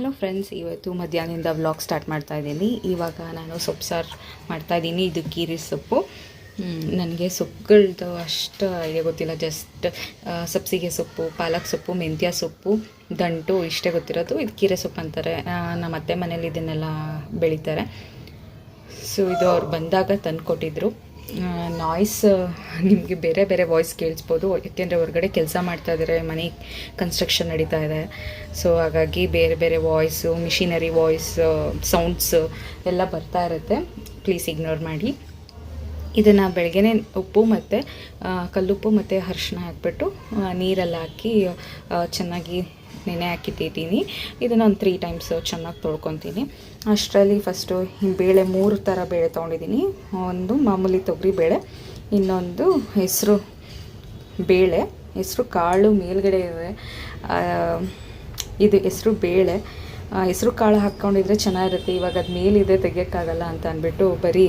Hello friends ಇವತ್ತು ಮಧ್ಯಾಹ್ನದಿಂದ vlog start ಮಾಡ್ತಾ ಇದ್ದೀನಿ. ಇವಾಗ ನಾನು ಸೊಪ್ಪು ಸಾರು ಮಾಡ್ತಾ ಇದ್ದೀನಿ. ಇದು ಕೀರಿ ಸೊಪ್ಪು. ನನಗೆ ಸೊಪ್ಪುಗಳದ್ದು ಅಷ್ಟು ಐಡಿಯಾ ಗೊತ್ತಿಲ್ಲ. ಜಸ್ಟ್ ಸಬ್ಸಿಗೆ ಸೊಪ್ಪು, ಪಾಲಕ್ ಸೊಪ್ಪು, ಮೆಂತ್ಯ ಸೊಪ್ಪು, ದಂಟು, ಇಷ್ಟೇ ಗೊತ್ತಿರೋದು. ಇದು ಕೀರೆ ಸೊಪ್ಪು ಅಂತಾರೆ. ನಮ್ಮ ಅತ್ತೆ ಮನೇಲಿ ಇದನ್ನೆಲ್ಲ ಬೆಳೀತಾರೆ. ಸೊ ಇದು ಅವ್ರು ಬಂದಾಗ ತಂದು ಕೊಟ್ಟಿದ್ರು ನಾಯ್ಸ್ ನಿಮಗೆ ಬೇರೆ ಬೇರೆ ವಾಯ್ಸ್ ಕೇಳಿಸ್ಬೋದು. ಯಾಕೆಂದರೆ ಹೊರಗಡೆ ಕೆಲಸ ಮಾಡ್ತಾ ಇದ್ದಾರೆ ಮನೆ ಕನ್ಸ್ಟ್ರಕ್ಷನ್ ನಡೀತಾ ಇದೆ. ಸೊ ಹಾಗಾಗಿ ಬೇರೆ ಬೇರೆ ವಾಯ್ಸು ಮಿಷಿನರಿ ವಾಯ್ಸ್ ಸೌಂಡ್ಸ್ ಎಲ್ಲ ಬರ್ತಾ ಇರುತ್ತೆ. ಪ್ಲೀಸ್ ಇಗ್ನೋರ್ ಮಾಡಿ. ಇದನ್ನು ಬೆಳಗ್ಗೆನೆ ಉಪ್ಪು ಮತ್ತು ಕಲ್ಲುಪ್ಪು ಮತ್ತು ಅರಿಶಿನ ಹಾಕ್ಬಿಟ್ಟು ನೀರೆಲ್ಲ ಹಾಕಿ ಚೆನ್ನಾಗಿ ನೆನೆ ಹಾಕಿಟ್ಟಿದ್ದೀನಿ. ಇದನ್ನು ಒಂದು ತ್ರೀ ಟೈಮ್ಸ್ ಚೆನ್ನಾಗಿ ತೊಳ್ಕೊತೀನಿ. ಅಷ್ಟರಲ್ಲಿ ಫಸ್ಟು ಬೇಳೆ ಮೂರು ಥರ ಬೇಳೆ ತೊಗೊಂಡಿದ್ದೀನಿ. ಒಂದು ಮಾಮೂಲಿ ತೊಗರಿ ಬೇಳೆ, ಇನ್ನೊಂದು ಹೆಸರು ಬೇಳೆ, ಹೆಸರು ಕಾಳು ಮೇಲ್ಗಡೆ ಇದೆ. ಇದು ಹೆಸರು ಬೇಳೆ. ಹೆಸರು ಕಾಳು ಹಾಕ್ಕೊಂಡಿದ್ರೆ ಚೆನ್ನಾಗಿರುತ್ತೆ, ಇವಾಗ ಅದು ಮೇಲಿದೆ, ತೆಗಿಯೋಕ್ಕಾಗಲ್ಲ ಅಂತ ಅಂದ್ಬಿಟ್ಟು ಬರೀ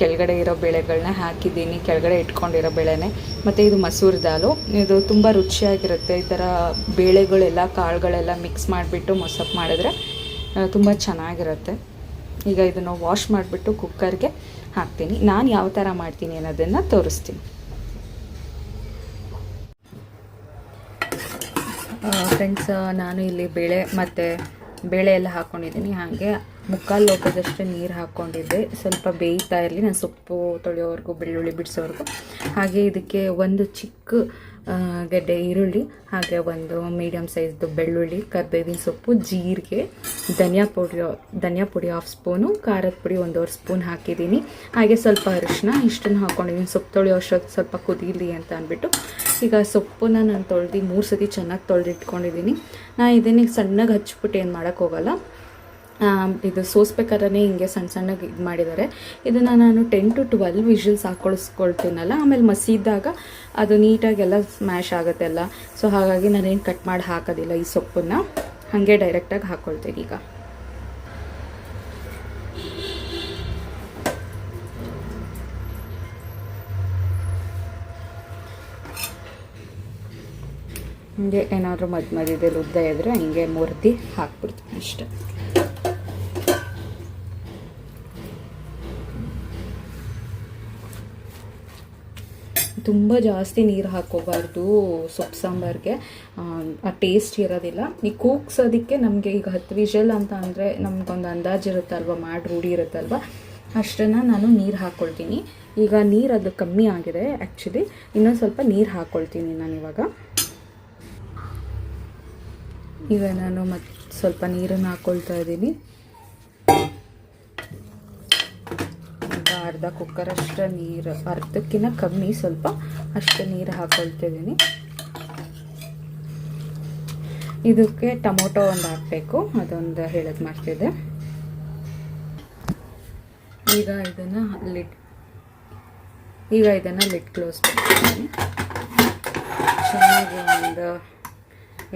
ಕೆಳಗಡೆ ಇರೋ ಬೇಳೆಗಳನ್ನ ಹಾಕಿದ್ದೀನಿ, ಕೆಳಗಡೆ ಇಟ್ಕೊಂಡಿರೋ ಬೇಳೆನೆ. ಮತ್ತು ಇದು ಮಸೂರ್ ದಾಲು. ಇದು ತುಂಬ ರುಚಿಯಾಗಿರುತ್ತೆ. ಈ ಥರ ಬೇಳೆಗಳೆಲ್ಲ, ಕಾಳುಗಳೆಲ್ಲ ಮಿಕ್ಸ್ ಮಾಡಿಬಿಟ್ಟು ಮೊಸಪ್ಪು ಮಾಡಿದ್ರೆ ತುಂಬ ಚೆನ್ನಾಗಿರುತ್ತೆ. ಈಗ ಇದನ್ನು ವಾಶ್ ಮಾಡಿಬಿಟ್ಟು ಕುಕ್ಕರ್ಗೆ ಹಾಕ್ತೀನಿ. ನಾನು ಯಾವ ಥರ ಮಾಡ್ತೀನಿ ಅನ್ನೋದನ್ನು ತೋರಿಸ್ತೀನಿ. ಫ್ರೆಂಡ್ಸ್ ನಾನು ಇಲ್ಲಿ ಬೇಳೆ ಮತ್ತು ಬೇಳೆ ಎಲ್ಲ ಹಾಕ್ಕೊಂಡಿದ್ದೀನಿ ಹಾಗೆ ಮುಕ್ಕಾಲು ಲೋಟದಷ್ಟು ನೀರು ಹಾಕ್ಕೊಂಡಿದ್ದೆ ಸ್ವಲ್ಪ ಬೇಯ್ತಾ ಇರಲಿ, ನಾನು ಸೊಪ್ಪು ತೊಳೆಯೋವರೆಗೂ, ಬೆಳ್ಳುಳ್ಳಿ ಬಿಡಿಸೋವರೆಗೂ. ಹಾಗೆ ಇದಕ್ಕೆ ಒಂದು ಚಿಕ್ಕ ಗೆಡ್ಡೆ ಈರುಳ್ಳಿ, ಹಾಗೆ ಒಂದು ಮೀಡಿಯಮ್ ಸೈಜ್ದು ಬೆಳ್ಳುಳ್ಳಿ, ಕರ್ಬೇವಿನ ಸೊಪ್ಪು, ಜೀರಿಗೆ, ಧನಿಯಾ ಪುಡಿ ಧನಿಯಾ ಪುಡಿ ಹಾಫ್ ಸ್ಪೂನು ಖಾರದ ಪುಡಿ ಒಂದೂವರೆ ಸ್ಪೂನ್ ಹಾಕಿದ್ದೀನಿ. ಹಾಗೆ ಸ್ವಲ್ಪ ಅರಿಶಿನ ಇಷ್ಟನ್ನು ಹಾಕ್ಕೊಂಡಿದ್ದೀನಿ ಸೊಪ್ಪು ತೊಳೆಯೋ ಅಷ್ಟೊತ್ತು ಸ್ವಲ್ಪ ಕುದೀಲಿ ಅಂತ ಅಂದ್ಬಿಟ್ಟು. ಈಗ ಸೊಪ್ಪನ್ನ ನಾನು ತೊಳೆದು ಮೂರು ಸತಿ ಚೆನ್ನಾಗಿ ತೊಳೆದಿಟ್ಕೊಂಡಿದ್ದೀನಿ. ನಾನು ಇದನ್ನ ಸಣ್ಣಗೆ ಹಚ್ಬಿಟ್ಟು ಏನು ಮಾಡೋಕ್ಕೆ ಇದು ಸೋಸ್ಬೇಕಾದ್ರೆ ಹಿಂಗೆ ಸಣ್ಣ ಸಣ್ಣಗೆ ಇದು ಮಾಡಿದ್ದಾರೆ. ಇದನ್ನು ನಾನು ಟೆನ್ ಟು ಟ್ವೆಲ್ ವಿಷಲ್ಸ್ ಹಾಕೊಳಿಸ್ಕೊಳ್ತೀನಲ್ಲ ಆಮೇಲೆ ಮಸೀದಾಗ ಅದು ನೀಟಾಗೆಲ್ಲ ಸ್ಮ್ಯಾಶ್ ಆಗುತ್ತೆ ಅಲ್ಲ. ಸೊ ಹಾಗಾಗಿ ನಾನೇನು ಕಟ್ ಮಾಡಿ ಹಾಕೋದಿಲ್ಲ ಈ ಸೊಪ್ಪನ್ನು. ಹಾಗೆ ಡೈರೆಕ್ಟಾಗಿ ಹಾಕ್ಕೊಳ್ತೀನಿ ಈಗ. ಹಿಂಗೆ ಏನಾದರೂ ಮಧ್ಯ ಮಧ್ಯದಲ್ಲಿ ಉದ್ದ ಇದ್ದರೆ ಹಿಂಗೆ ಮೂರ್ತಿ ಹಾಕ್ಬಿಡ್ತೀನಿ ಅಷ್ಟೆ. ತುಂಬ ಜಾಸ್ತಿ ನೀರು ಹಾಕೋಬಾರ್ದು ಸೊಪ್ಪು ಸಾಂಬಾರಿಗೆ. ಆ ಟೇಸ್ಟ್ ಇರೋದಿಲ್ಲ. ಈ ಕೂಗ್ಸೋದಕ್ಕೆ ನಮಗೆ ಈಗ ಹತ್ತು ವಿಷಲ್ ಅಂತ ಅಂದರೆ ನಮಗೊಂದು ಅಂದಾಜು ಇರುತ್ತಲ್ವ? ಮಾಡಿ ರೂಢಿ ಇರುತ್ತಲ್ವ? ಅಷ್ಟನ್ನು ನಾನು ನೀರು ಹಾಕ್ಕೊಳ್ತೀನಿ ಈಗ ನೀರು ಅದು ಕಮ್ಮಿ ಆಗಿದೆ ಆ್ಯಕ್ಚುಲಿ ಇನ್ನೊಂದು ಸ್ವಲ್ಪ ನೀರು ಹಾಕ್ಕೊಳ್ತೀನಿ ನಾನು ಇವಾಗ. ಈಗ ನಾನು ಮತ್ತೆ ಸ್ವಲ್ಪ ನೀರನ್ನು ಹಾಕ್ಕೊಳ್ತಾ ಇದ್ದೀನಿ ಈಗ ಅರ್ಧ ಕುಕ್ಕರ್ ಅಷ್ಟು ನೀರು ಅರ್ಧಕ್ಕಿಂತ ಕಮ್ಮಿ ಸ್ವಲ್ಪ ಅಷ್ಟು ನೀರು ಹಾಕೊಳ್ತಿದ್ದೀನಿ ಇದಕ್ಕೆ ಟೊಮೊಟೊ ಒಂದು ಹಾಕಬೇಕು, ಅದೊಂದು ಹೇಳೋದು ಮಾಡ್ತಿದ್ದೆ. ಈಗ ಇದನ್ನು ಲಿಟ್ ಈಗ ಇದನ್ನು ಲಿಟ್ ಕ್ಲೋಸ್ ಮಾಡ್ತೀನಿ. ಚೆನ್ನಾಗಿ ಒಂದು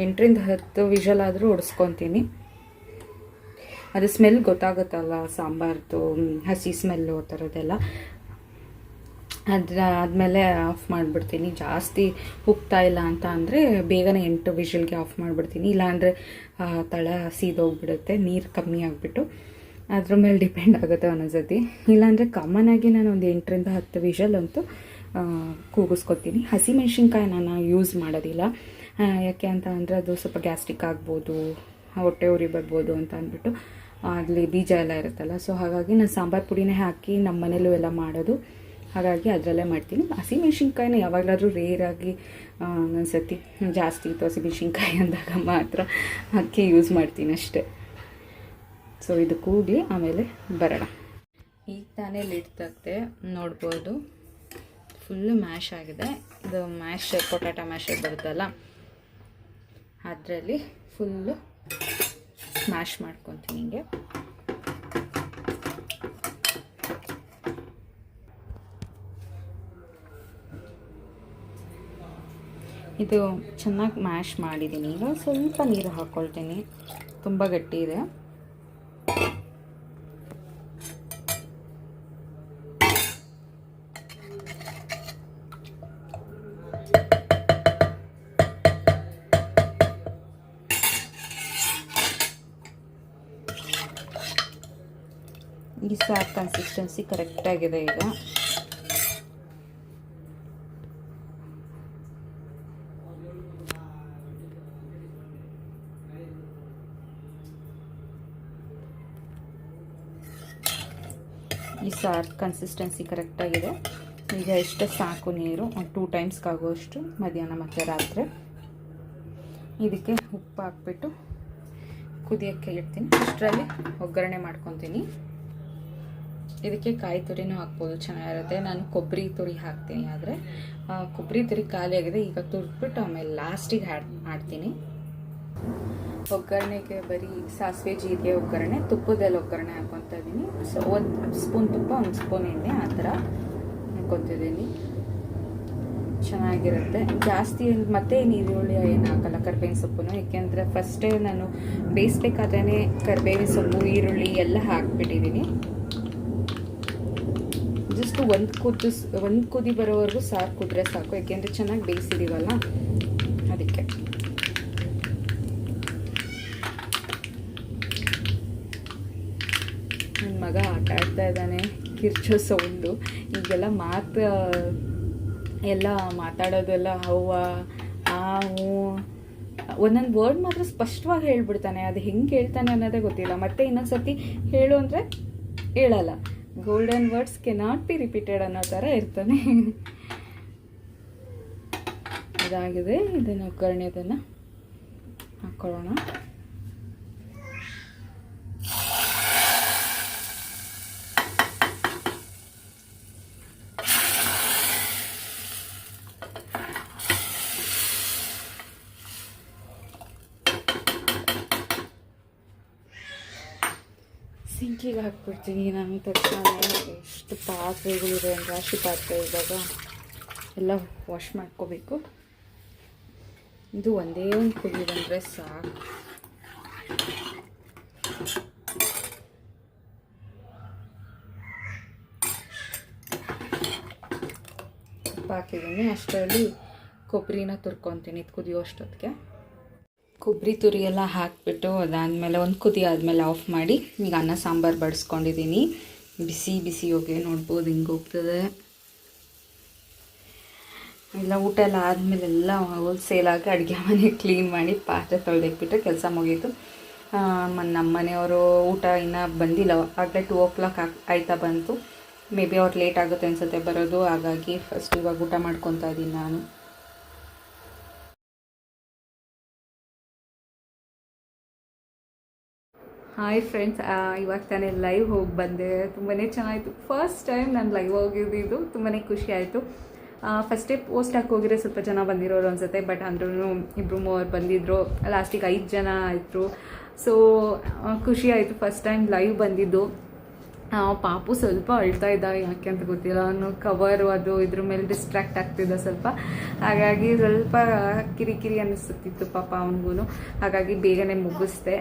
ಎಂಟರಿಂದ ಹತ್ತು ವಿಷಲ್ ಆದರೂ ಹೊಡಿಸ್ಕೊತೀನಿ ಅದು ಸ್ಮೆಲ್ ಗೊತ್ತಾಗುತ್ತಲ್ಲ ಸಾಂಬಾರ್ದು ಹಸಿ ಸ್ಮೆಲ್ಲು ಆ ಥರದ್ದೆಲ್ಲ ಅದ್ರ ಆದಮೇಲೆ ಆಫ್ ಮಾಡಿಬಿಡ್ತೀನಿ. ಜಾಸ್ತಿ ಉಕ್ತಾ ಇಲ್ಲ ಅಂತ ಅಂದರೆ ಬೇಗನೆ ಎಂಟು ವಿಷಲ್ಗೆ ಆಫ್ ಮಾಡಿಬಿಡ್ತೀನಿ. ಇಲ್ಲಾಂದರೆ ತಳ ಸೀದೋಗ್ಬಿಡುತ್ತೆ. ನೀರು ಕಮ್ಮಿ ಆಗಿಬಿಟ್ಟು. ಅದ್ರ ಮೇಲೆ ಡಿಪೆಂಡ್ ಆಗುತ್ತೆ ಒಂದೊಂದ್ಸತಿ. ಇಲ್ಲಾಂದರೆ ಆಗಿ ನಾನು ಒಂದು ಎಂಟರಿಂದ ಹತ್ತು ವಿಷಲ್ ಅಂತೂ ಕೂಗಿಸ್ಕೊತೀನಿ. ಹಸಿಮೆಣ್ಸಿನ್ಕಾಯಿ ನಾನು ಯೂಸ್ ಮಾಡೋದಿಲ್ಲ. ಯಾಕೆ ಅಂತ ಅಂದರೆ ಅದು ಸ್ವಲ್ಪ ಗ್ಯಾಸ್ಟ್ರಿಕ್ ಆಗ್ಬೋದು, ಹೊಟ್ಟೆ ಉರಿ ಬರ್ಬೋದು ಅಂತ ಅಂದ್ಬಿಟ್ಟು. ಅಲ್ಲಿ ಬೀಜ ಎಲ್ಲ ಇರುತ್ತಲ್ಲ ಸೊ ಹಾಗಾಗಿ ನಾನು ಸಾಂಬಾರು ಪುಡಿನೇ ಹಾಕಿ ನಮ್ಮ ಮನೇಲೂ ಎಲ್ಲ ಮಾಡೋದು. ಹಾಗಾಗಿ ಅದರಲ್ಲೇ ಮಾಡ್ತೀನಿ. ಹಸಿಮೆಣ್ಸಿನ್ಕಾಯಿನ ಯಾವಾಗಲಾದರೂ ರೇರಾಗಿ ಒಂದೊಂದ್ಸತಿ ಜಾಸ್ತಿ ಇತ್ತು ಹಸಿಮೆಣ್ಸಿನ್ಕಾಯಿ ಅಂದಾಗ ಮಾತ್ರ ಹಾಕಿ ಯೂಸ್ ಮಾಡ್ತೀನಿ ಅಷ್ಟೇ. ಸೊ ಇದು ಕೂಗಿ ಆಮೇಲೆ ಬರೋಣ. ಈಗ ತಾನೇ ಲಿಡ್ ತೆಗ್ದೆ ನೋಡ್ಬೋದು. ಫುಲ್ಲು ಮ್ಯಾಶ್ ಆಗಿದೆ. ಇದು ಮ್ಯಾಶ್ ಪೊಟ್ಯಾಟೊ ಮ್ಯಾಶ್ ಬರುತ್ತಲ್ಲ, ಅದರಲ್ಲಿ ಫುಲ್ಲು ಮ್ಯಾಶ್ ಮಾಡ್ಕೊತೀನಿ ಹಿಂಗೆ. ಇದು ಚೆನ್ನಾಗಿ ಮ್ಯಾಶ್ ಮಾಡಿದ್ದೀನಿ ಈಗ. ಸ್ವಲ್ಪ ನೀರು ಹಾಕ್ಕೊಳ್ತೀನಿ ತುಂಬ ಗಟ್ಟಿ ಇದೆ. ಕನ್ಸಿಸ್ಟೆನ್ಸಿ ಕರೆಕ್ಟಾಗಿದೆ ಈಗ. ಈ ಸಾರ್ ಕನ್ಸಿಸ್ಟೆನ್ಸಿ ಕರೆಕ್ಟಾಗಿದೆ ಈಗ ಎಷ್ಟು ಸಾಕು ನೀರು, ಒಂದು ಟೂ ಟೈಮ್ಸ್ಗಾಗುವಷ್ಟು ಮಧ್ಯಾಹ್ನ ಮತ್ತು ರಾತ್ರಿ. ಇದಕ್ಕೆ ಉಪ್ಪು ಹಾಕ್ಬಿಟ್ಟು ಕುದಿಯೋಕ್ಕೆ ಇಡ್ತೀನಿ. ಅಷ್ಟರಲ್ಲಿ ಒಗ್ಗರಣೆ ಮಾಡ್ಕೊತೀನಿ. ಇದಕ್ಕೆ ಕಾಯಿ ತುರಿನೂ ಹಾಕ್ಬೋದು, ಚೆನ್ನಾಗಿರುತ್ತೆ. ನಾನು ಕೊಬ್ಬರಿ ತುರಿ ಹಾಕ್ತೀನಿ ಆದರೆ. ಕೊಬ್ಬರಿ ತುರಿ ಖಾಲಿಯಾಗಿದೆ. ಈಗ ತುರ್ಬಿಟ್ಟು ಆಮೇಲೆ ಲಾಸ್ಟಿಗೆ ಹ್ಯಾಡ್ ಮಾಡ್ತೀನಿ. ಒಗ್ಗರಣೆಗೆ ಬರೀ ಸಾಸಿವೆ ಜೀರಿಗೆ ಒಗ್ಗರಣೆ, ತುಪ್ಪದಲ್ಲಿ ಒಗ್ಗರಣೆ ಹಾಕ್ಕೊತಾ ಇದ್ದೀನಿ ಸೊ ಒಂದು ಸ್ಪೂನ್ ತುಪ್ಪ, ಒಂದು ಸ್ಪೂನ್ ಎಣ್ಣೆ ಆ ಥರ ಹಾಕೊತಿದ್ದೀನಿ ಚೆನ್ನಾಗಿರುತ್ತೆ. ಜಾಸ್ತಿ ಮತ್ತೆ ಈರುಳ್ಳಿ ಏನು ಹಾಕಲ್ಲ, ಕರ್ಬೇವಿನ ಸೊಪ್ಪು ಏಕೆಂದರೆ ಫಸ್ಟೇ ನಾನು ಬೇಯಿಸ್ಬೇಕಾದ್ರೆ ಕರ್ಬೇವಿನ ಸೊಪ್ಪು, ಈರುಳ್ಳಿ ಎಲ್ಲ ಹಾಕ್ಬಿಟ್ಟಿದ್ದೀನಿ ಜಸ್ಟ್ ಒಂದು ಕುದ್ದು ಒಂದು ಕುದಿ ಬರೋವರೆಗೂ ಸಾರು ಕುದ್ರೆ ಸಾಕು, ಯಾಕೆಂದರೆ ಚೆನ್ನಾಗಿ ಬೇಯಿಸಿದೀವಲ್ಲ? ಅದಕ್ಕೆ. ನನ್ನ ಮಗ ಆಟ ಆಡ್ತಾ ಇದ್ದಾನೆ, ಕಿರ್ಚೋ ಸೌಂಡು. ಈಗೆಲ್ಲ ಮಾತು ಎಲ್ಲ ಮಾತಾಡೋದೆಲ್ಲ ಅವ್ವ ಆ ಹ್ಞೂ ಒಂದೊಂದು ವರ್ಡ್ ಮಾತ್ರ ಸ್ಪಷ್ಟವಾಗಿ ಹೇಳ್ಬಿಡ್ತಾನೆ. ಅದು ಹೆಂಗೆ ಹೇಳ್ತಾನೆ ಅನ್ನೋದೇ ಗೊತ್ತಿಲ್ಲ. ಮತ್ತೆ ಇನ್ನೊಂದು ಸರ್ತಿ ಹೇಳು ಅಂದರೆ ಹೇಳಲ್ಲ. Golden words can not be repeated ಅನ್ನೋ ಥರ ಇರ್ತಾನೆ. ಇದಾಗಿದೆ. ಇದನ್ನು ಒಗ್ಗರಣೆ ಅದನ್ನು ಹಾಕ್ಕೊಳ್ಳೋಣ ಸಿಂಕಿಗೆ ಹಾಕ್ಬಿಡ್ತೀನಿ ನಾನು ತಕ್ಷಣ ಎಷ್ಟು ಪಾತ್ರೆಗಳಿದೆ ಅಂದರೆ ರಾಶಿ ಪಾತ್ರೆ ಇದ್ದಾಗ ಎಲ್ಲ ವಾಶ್ ಮಾಡ್ಕೋಬೇಕು. ಇದು ಒಂದೇ ಒಂದು ಕುದಿ ಬಂದರೆ ಸಾಕು. ಹಾಕಿದ್ದೀನಿ ಅಷ್ಟರಲ್ಲಿ ಕೊಬ್ಬರಿನ ತುರ್ಕೊತೀನಿ, ಕುದಿಯೋ ಅಷ್ಟೊತ್ತಿಗೆ. ಕೊಬ್ಬರಿ ತುರಿ ಎಲ್ಲ ಹಾಕಿಬಿಟ್ಟು ಅದಾದಮೇಲೆ ಒಂದು ಕುದಿ ಆದಮೇಲೆ ಆಫ್ ಮಾಡಿ ಈಗ ಅನ್ನ ಸಾಂಬಾರು ಬಡಿಸ್ಕೊಂಡಿದ್ದೀನಿ ಬಿಸಿ ಬಿಸಿ ಹೋಗಿ ನೋಡ್ಬೋದು ಹಿಂಗೆ ಹೋಗ್ತದೆ. ಎಲ್ಲ ಊಟ ಎಲ್ಲ ಆದಮೇಲೆ ಎಲ್ಲ ಹೋಲ್ಸೇಲಾಗಿ ಅಡುಗೆ ಮನೆ ಕ್ಲೀನ್ ಮಾಡಿ ಪಾತ್ರೆ ತೊಳೆದಿಟ್ಬಿಟ್ಟು ಕೆಲಸ ಮುಗೀತು. ನಮ್ಮ ಮನೆಯವರು ಊಟ ಇನ್ನೂ ಬಂದಿಲ್ಲ. ಆಗಲೇ ಟೂ ಓ ಕ್ಲಾಕ್ ಆಯ್ತಾ ಬಂತು. ಮೇ ಬಿ ಅವ್ರು ಲೇಟ್ ಆಗುತ್ತೆ ಅನ್ಸುತ್ತೆ ಬರೋದು. ಹಾಗಾಗಿ ಫಸ್ಟ್ ಇವಾಗ ಊಟ ಮಾಡ್ಕೊತಾ ಇದ್ದೀನಿ ನಾನು. ಹಾಯ್ ಫ್ರೆಂಡ್ಸ್ ಇವಾಗ ತಾನೇ ಲೈವ್ ಹೋಗಿ ಬಂದೆ. ತುಂಬಾ ಚೆನ್ನಾಯಿತು. ಫಸ್ಟ್ ಟೈಮ್ ನಾನು ಲೈವ್ ಹೋಗಿದ್ದು ತುಂಬಾ ಖುಷಿ ಆಯಿತು. ಫಸ್ಟೇ ಪೋಸ್ಟ್ ಹಾಕೋಗಿರೋ ಸ್ವಲ್ಪ ಜನ ಬಂದಿರೋರು ಅನ್ಸುತ್ತೆ ಬಟ್ ಅಂದ್ರೂ ಇಬ್ಬರು ಮೂವರು ಬಂದಿದ್ದರು ಲಾಸ್ಟಿಗೆ ಐದು ಜನ ಆಯಿತು ಸೊ ಖುಷಿ ಆಯಿತು. ಫಸ್ಟ್ ಟೈಮ್ ಲೈವ್ ಬಂದಿದ್ದು. ಪಾಪು ಸ್ವಲ್ಪ ಅಳ್ತಾ ಇದ್ದ ಯಾಕೆ ಅಂತ ಗೊತ್ತಿಲ್ಲ. ಅವನು ಕವರು ಅದು ಇದ್ರ ಮೇಲೆ ಡಿಸ್ಟ್ರಾಕ್ಟ್ ಆಗ್ತಿದ್ದ ಸ್ವಲ್ಪ. ಹಾಗಾಗಿ ಸ್ವಲ್ಪ ಕಿರಿಕಿರಿ ಅನ್ನಿಸುತ್ತಿತ್ತು ಪಾಪ ಅವನಿಗೂ ಹಾಗಾಗಿ ಬೇಗನೆ ಮುಗಿಸ್ದೆ.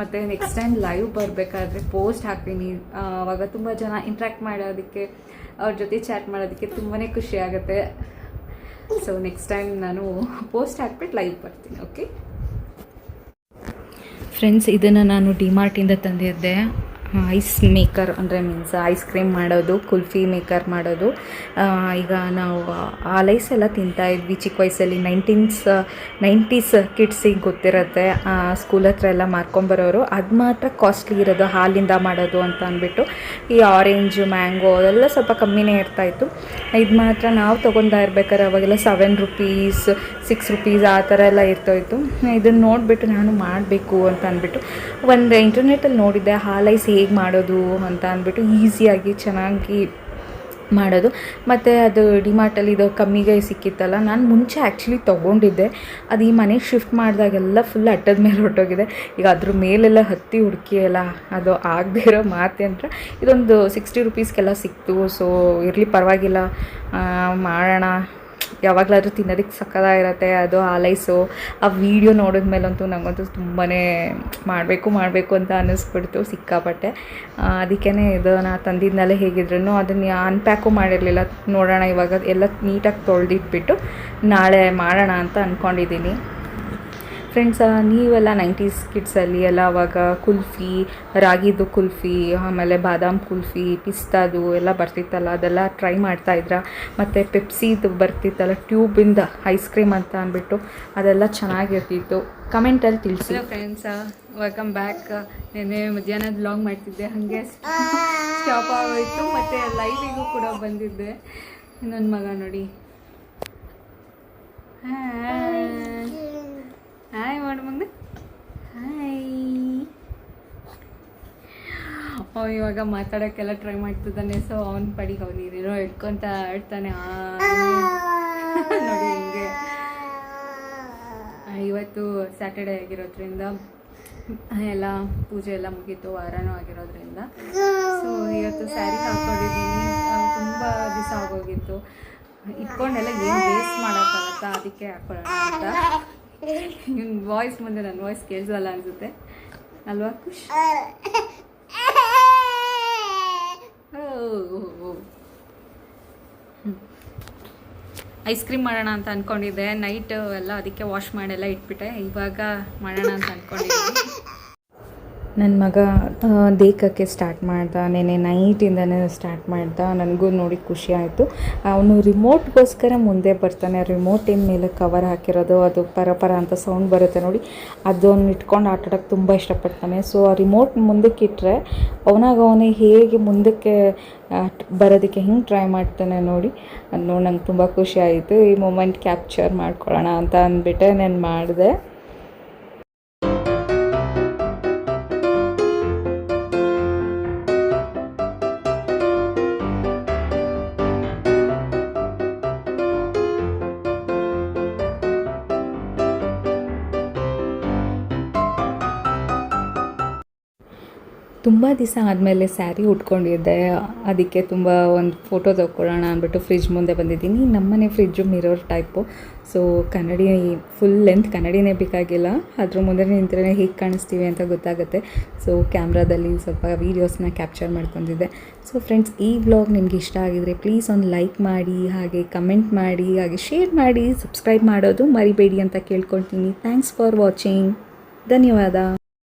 ಮತ್ತು ನೆಕ್ಸ್ಟ್ ಟೈಮ್ ಲೈವ್ ಬರಬೇಕಾದ್ರೆ ಪೋಸ್ಟ್ ಹಾಕ್ತೀನಿ. ಆವಾಗ ತುಂಬ ಜನ ಇಂಟ್ರ್ಯಾಕ್ಟ್ ಮಾಡೋದಕ್ಕೆ, ಅವ್ರ ಜೊತೆ ಚಾಟ್ ಮಾಡೋದಕ್ಕೆ ತುಂಬಾ ಖುಷಿ ಆಗುತ್ತೆ. ಸೊ ನೆಕ್ಸ್ಟ್ ಟೈಮ್ ನಾನು ಪೋಸ್ಟ್ ಹಾಕ್ಬಿಟ್ಟು ಲೈವ್ ಬರ್ತೀನಿ ಓಕೆ ಫ್ರೆಂಡ್ಸ್ ಇದನ್ನು ನಾನು ಡಿಮಾರ್ಟಿಂದ ತಂದಿದ್ದೆ. ಐಸ್ ಮೇಕರ್ ಅಂದರೆ ಮೀನ್ಸ್ ಐಸ್ ಕ್ರೀಮ್ ಮಾಡೋದು, ಕುಲ್ಫಿ ಮೇಕರ್ ಮಾಡೋದು. ಈಗ ನಾವು ಆಲೈಸ್ ಎಲ್ಲ ತಿಂತಾ ಇದ್ವಿ ಚಿಕ್ಕ ವಯಸ್ಸಲ್ಲಿ. ನೈನ್ಟೀನ್ಸ್ ನೈಂಟೀಸ್ ಕಿಡ್ಸಿಗೆ ಗೊತ್ತಿರುತ್ತೆ. ಸ್ಕೂಲ್ ಹತ್ರ ಎಲ್ಲ ಮಾರ್ಕೊಂಬರೋರು ಅದು ಮಾತ್ರ ಕಾಸ್ಟ್ಲಿ ಇರೋದು, ಹಾಲಿಂದ ಮಾಡೋದು ಅಂತ ಅಂದ್ಬಿಟ್ಟು. ಈ ಆರೆಂಜು ಮ್ಯಾಂಗೋ ಅದೆಲ್ಲ ಸ್ವಲ್ಪ ಕಮ್ಮಿನೇ ಇರ್ತಾಯಿತ್ತು ಇದು ಮಾತ್ರ ನಾವು ತೊಗೊಂತಾ ಇರ್ಬೇಕಾದ್ರೆ ಅವಾಗೆಲ್ಲ ಸೆವೆನ್ ರುಪೀಸ್ ಸಿಕ್ಸ್ ರುಪೀಸ್ ಆ ಥರ ಎಲ್ಲ ಇರ್ತಾಯಿತ್ತು ಇದನ್ನು ನೋಡಿಬಿಟ್ಟು ನಾನು ಮಾಡಬೇಕು ಅಂತ ಅಂದ್ಬಿಟ್ಟು. ಒಂದು ಇಂಟರ್ನೆಟಲ್ಲಿ ನೋಡಿದ್ದೆ ಹಾಲೈಸ್ ಹೇಗೆ ಮಾಡೋದು ಅಂತ ಅಂದ್ಬಿಟ್ಟು ಈಸಿಯಾಗಿ ಚೆನ್ನಾಗಿ ಮಾಡೋದು. ಮತ್ತು ಅದು ಡಿಮಾರ್ಟಲ್ಲಿ ಇದು ಕಮ್ಮಿಗೆ ಸಿಕ್ಕಿತ್ತಲ್ಲ, ನಾನು ಮುಂಚೆ ಆ್ಯಕ್ಚುಲಿ ತೊಗೊಂಡಿದ್ದೆ. ಅದು ಈ ಮನೆಗೆ ಶಿಫ್ಟ್ ಮಾಡಿದಾಗೆಲ್ಲ ಫುಲ್ ಅಟ್ಟದ ಮೇಲೆ ಹೊರಟೋಗಿದೆ. ಈಗ ಅದ್ರ ಮೇಲೆಲ್ಲ ಹತ್ತಿ ಹುಡುಕಿ ಎಲ್ಲ ಅದು ಆಗದೇ ಇರೋ ಮಾತೆ ಅಂದರೆ ಇದೊಂದು ಸಿಕ್ಸ್ಟಿ ರುಪೀಸ್ಗೆಲ್ಲ ಸಿಕ್ತು. ಸೊ ಇರಲಿ ಪರವಾಗಿಲ್ಲ ಮಾಡೋಣ. ಯಾವಾಗಲಾದ್ರೂ ತಿನ್ನೋದಕ್ಕೆ ಸಕ್ಕದಾಗಿರುತ್ತೆ ಅದು ಆಲೈಸು ಆ ವಿಡಿಯೋ ನೋಡಿದ್ಮೇಲಂತೂ ನನಗಂತೂ ತುಂಬಾ ಮಾಡಬೇಕು ಮಾಡಬೇಕು ಅಂತ ಅನ್ನಿಸ್ಬಿಡ್ತು, ಸಿಕ್ಕಾಪಟ್ಟೆ. ಅದಕ್ಕೇ ಇದನ್ನು ತಂದಿದ್ನಲ್ಲೇ ಹೇಗಿದ್ರು ಅದನ್ನು ಅನ್ಪ್ಯಾಕು ಮಾಡಿರಲಿಲ್ಲ. ನೋಡೋಣ ಇವಾಗ ಎಲ್ಲ ನೀಟಾಗಿ ತೊಳೆದಿಟ್ಬಿಟ್ಟು ನಾಳೆ ಮಾಡೋಣ ಅಂತ ಅಂದ್ಕೊಂಡಿದ್ದೀನಿ ಫ್ರೆಂಡ್ಸ್ ನೀವೆಲ್ಲ ನೈಂಟೀಸ್ ಕಿಡ್ಸಲ್ಲಿ ಎಲ್ಲ ಅವಾಗ ಕುಲ್ಫಿ, ರಾಗಿದು ಕುಲ್ಫಿ, ಆಮೇಲೆ ಬಾದಾಮ್ ಕುಲ್ಫಿ, ಪಿಸ್ತಾದು ಎಲ್ಲ ಬರ್ತಿತ್ತಲ್ಲ, ಅದೆಲ್ಲ ಟ್ರೈ ಮಾಡ್ತಾಯಿದ್ರ ಮತ್ತು ಪೆಪ್ಸಿದು ಬರ್ತಿತ್ತಲ್ಲ ಟ್ಯೂಬಿಂದ ಐಸ್ ಕ್ರೀಮ್ ಅಂತ ಅಂದ್ಬಿಟ್ಟು ಅದೆಲ್ಲ ಚೆನ್ನಾಗಿರ್ತಿತ್ತು. ಕಮೆಂಟಲ್ಲಿ ತಿಳಿಸಿ. ಫ್ರೆಂಡ್ಸ್ ವೆಲ್ಕಮ್ ಬ್ಯಾಕ್ ನೆನ್ನೆ ಮಧ್ಯಾಹ್ನ ಬ್ಲಾಗ್ ಮಾಡ್ತಿದ್ದೆ, ಹಾಗೆ ಸ್ಟಾಪ್ ಆಗೋಯ್ತು, ಮತ್ತು ಲೈವಿಗೂ ಕೂಡ ಬಂದಿದ್ದೆ. ನನ್ನ ಮಗ ನೋಡಿ. ಹಾಯ್ ಮಾಡು ಮಗನ ಹಾಯ್ ಅವ ಇವಾಗ ಮಾತಾಡೋಕ್ಕೆಲ್ಲ ಟ್ರೈ ಮಾಡ್ತಿದ್ದಾನೆ. ಸೊ ಅವನ ಪಡಿಗೆ ಅವ್ನು ಏನೇನೋ ಇಟ್ಕೊಂತ ಆಡ್ತಾನೆ. ಆ ನೋಡಿ ಹಿಂಗೆ. ಇವತ್ತು ಸ್ಯಾಟರ್ಡೇ ಆಗಿರೋದ್ರಿಂದ ಎಲ್ಲ ಪೂಜೆ ಎಲ್ಲ ಮುಗೀತು ವಾರನೂ ಆಗಿರೋದ್ರಿಂದ. ಸೊ ಇವತ್ತು ಸ್ಯಾರಿ ಹಾಕ್ಕೊಂಡಿದ್ದೀನಿ ತುಂಬ ದಿವಸ ಆಗೋಗಿತ್ತು. ಇಟ್ಕೊಂಡೆಲ್ಲ ಏನು ವೇಸ್ಟ್ ಮಾಡೋಕ್ಕಾಗತ್ತಾ? ಅದಕ್ಕೆ ಹಾಕೊಳ್ಳೋಣ ಅಂತ. ಇವ್ನ ವಾಯ್ಸ್ ಮುಂದೆ ನನ್ನ ವಾಯ್ಸ್ ಕೇಳಿಸಲ್ಲ ಅನಿಸುತ್ತೆ. ಅಲ್ವಾ ಖುಷ್? ಐಸ್ ಕ್ರೀಮ್ ಮಾಡೋಣ ಅಂತ ಅಂದ್ಕೊಂಡಿದ್ದೆ ನೈಟ್ ಎಲ್ಲ ಅದಕ್ಕೆ ವಾಶ್ ಮಾಡೆಲ್ಲ ಇಟ್ಬಿಟ್ಟೆ. ಇವಾಗ ಮಾಡೋಣ ಅಂತ ಅಂದ್ಕೊಂಡಿದ್ದೀನಿ ನನ್ನ ಮಗ ದೇಕಕ್ಕೆ ಸ್ಟಾರ್ಟ್ ಮಾಡ್ದ ನೆನೆ ನೈಟಿಂದನೇ ಸ್ಟಾರ್ಟ್ ಮಾಡ್ದ, ನನಗೂ ನೋಡಿ ಖುಷಿ ಆಯಿತು. ಅವನು ರಿಮೋಟ್ಗೋಸ್ಕರ ಮುಂದೆ ಬರ್ತಾನೆ. ರಿಮೋಟಿನ ಮೇಲೆ ಕವರ್ ಹಾಕಿರೋದು, ಅದು ಪರ ಪರ ಅಂತ ಸೌಂಡ್ ಬರುತ್ತೆ ನೋಡಿ. ಅದನ್ನು ಇಟ್ಕೊಂಡು ಆಟಾಡೋಕ್ಕೆ ತುಂಬ ಇಷ್ಟಪಡ್ತಾನೆ. ಸೊ ಆ ರಿಮೋಟ್ ಮುಂದಕ್ಕೆ ಇಟ್ಟರೆ ಅವನಾಗ ಅವನೇ ಹೇಗೆ ಮುಂದಕ್ಕೆ ಬರೋದಕ್ಕೆ ಹೆಂಗೆ ಟ್ರೈ ಮಾಡ್ತಾನೆ ನೋಡಿ, ಅದು ನೋಡಿ ನಂಗೆ ತುಂಬ ಖುಷಿ ಆಯಿತು. ಈ ಮೂಮೆಂಟ್ ಕ್ಯಾಪ್ಚರ್ ಮಾಡ್ಕೊಳ್ಳೋಣ ಅಂತ ಅಂದ್ಬಿಟ್ಟೆ, ನಾನು ಮಾಡಿದೆ. ತುಂಬ ದಿವಸ ಆದಮೇಲೆ ಸ್ಯಾರಿ ಉಟ್ಕೊಂಡಿದ್ದೆ. ಅದಕ್ಕೆ ತುಂಬ ಒಂದು ಫೋಟೋ ತಗೊಳ್ಳೋಣ ಅಂದ್ಬಿಟ್ಟು ಫ್ರಿಜ್ ಮುಂದೆ ಬಂದಿದ್ದೀನಿ. ನಮ್ಮನೆ ಫ್ರಿಜ್ಜು ಮಿರೋರ್ ಟೈಪು ಸೊ ಕನ್ನಡಿ ಫುಲ್ ಲೆಂತ್ ಕನ್ನಡಿನೇ ಬೇಕಾಗಿಲ್ಲ. ಅದ್ರ ಮುಂದೆ ನಿಂತರೆ ಹೇಗೆ ಕಾಣಿಸ್ತೀವಿ ಅಂತ ಗೊತ್ತಾಗುತ್ತೆ. ಸೊ ಕ್ಯಾಮ್ರಾದಲ್ಲಿ ಸ್ವಲ್ಪ ವೀಡಿಯೋಸ್ನ ಕ್ಯಾಪ್ಚರ್ ಮಾಡ್ಕೊಂಡಿದ್ದೆ. ಸೊ ಫ್ರೆಂಡ್ಸ್ ಈ ವ್ಲಾಗ್ ನಿಮ್ಗೆ ಇಷ್ಟ ಆಗಿದರೆ ಪ್ಲೀಸ್ ಒಂದು ಲೈಕ್ ಮಾಡಿ, ಹಾಗೆ ಕಮೆಂಟ್ ಮಾಡಿ, ಹಾಗೆ ಶೇರ್ ಮಾಡಿ ಸಬ್ಸ್ಕ್ರೈಬ್ ಮಾಡೋದು ಮರಿಬೇಡಿ ಅಂತ ಕೇಳ್ಕೊಳ್ತೀನಿ. ಥ್ಯಾಂಕ್ಸ್ ಫಾರ್ ವಾಚಿಂಗ್ ಧನ್ಯವಾದ.